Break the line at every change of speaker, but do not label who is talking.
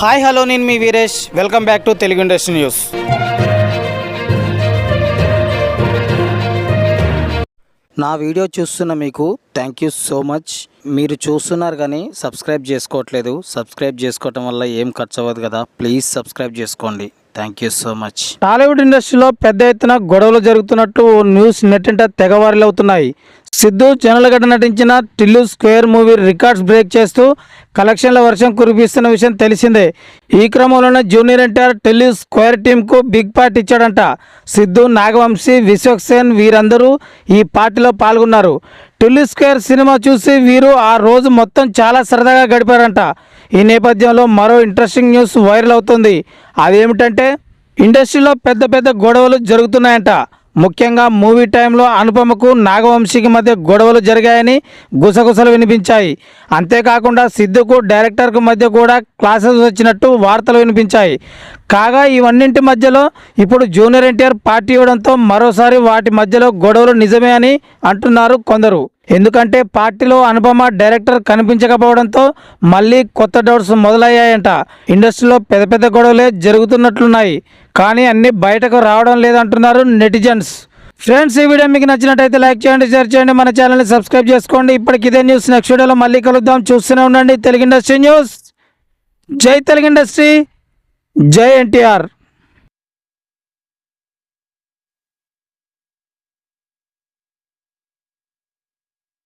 Hi hello నేను మీ Veeresh. Welcome back to Telugu industry news. నా video చూస్తున్న మీకు థ్యాంక్ యూ సో మచ్ మీరు చూస్తున్నారు కానీ సబ్స్క్రైబ్ చేసుకోవట్లేదు. సబ్స్క్రైబ్ చేసుకోవటం వల్ల ఏం ఖర్చు అవ్వదు కదా. ప్లీజ్ సబ్స్క్రైబ్ చేసుకోండి. Thank you so much Tollywood ఇండస్ట్రీలో పెద్ద ఎత్తున గొడవలు జరుగుతున్నట్టు ఓ న్యూస్ నెట్టింట తెగవారిలు అవుతున్నాయి. సిద్ధు జనలగడ్డ నటించిన Tillu square movie records break చేస్తూ కలెక్షన్ల వర్షం కురిపిస్తున్న విషయం తెలిసిందే. ఈ క్రమంలోనే జూనియర్ ఎన్టీఆర్ టిల్లు స్క్వేర్ టీంకు బిగ్ పార్ట్ ఇచ్చాడంట. సిద్ధు నాగవంశీ విశ్వక్సేన్ వీరందరూ ఈ పార్టీలో పాల్గొన్నారు. టిల్లు స్క్వేర్ సినిమా చూసి వీరు ఆ రోజు మొత్తం చాలా సరదాగా గడిపారంట. ఈ నేపథ్యంలో మరో ఇంట్రెస్టింగ్ న్యూస్ వైరల్ అవుతుంది. అదేమిటంటే ఇండస్ట్రీలో పెద్ద పెద్ద గొడవలు జరుగుతున్నాయంట. ముఖ్యంగా మూవీ టైంలో అనుపమకు నాగవంశీకి మధ్య గొడవలు జరిగాయని గుసగుసలు వినిపించాయి. అంతేకాకుండా సిద్ధుకు డైరెక్టర్కు మధ్య కూడా క్లాసెస్ వచ్చినట్టు వార్తలు వినిపించాయి. కాగా ఇవన్నింటి మధ్యలో ఇప్పుడు జూనియర్ ఎన్టీఆర్ పార్టీ ఇవ్వడంతో మరోసారి వాటి మధ్యలో గొడవలు నిజమే అని అంటున్నారు కొందరు. ఎందుకంటే పార్టీలో అనుపమ డైరెక్టర్ కనిపించకపోవడంతో మళ్ళీ కొత్త డౌట్స్ మొదలయ్యాయంట. ఇండస్ట్రీలో పెద్ద పెద్ద గొడవలే జరుగుతున్నట్లున్నాయి. కానీ అన్నీ బయటకు రావడం లేదంటున్నారు నెటిజన్స్. ఫ్రెండ్స్ ఈ వీడియో మీకు నచ్చినట్టయితే లైక్ చేయండి షేర్ చేయండి మన ఛానల్ని సబ్స్క్రైబ్ చేసుకోండి. ఇప్పటికి ఇదే న్యూస్ నెక్స్ట్ వీడియోలో మళ్ళీ కలుద్దాం. చూస్తూనే ఉండండి. Telugu industry news. జై తెలుగు ఇండస్ట్రీ. జై ఎన్టీఆర్.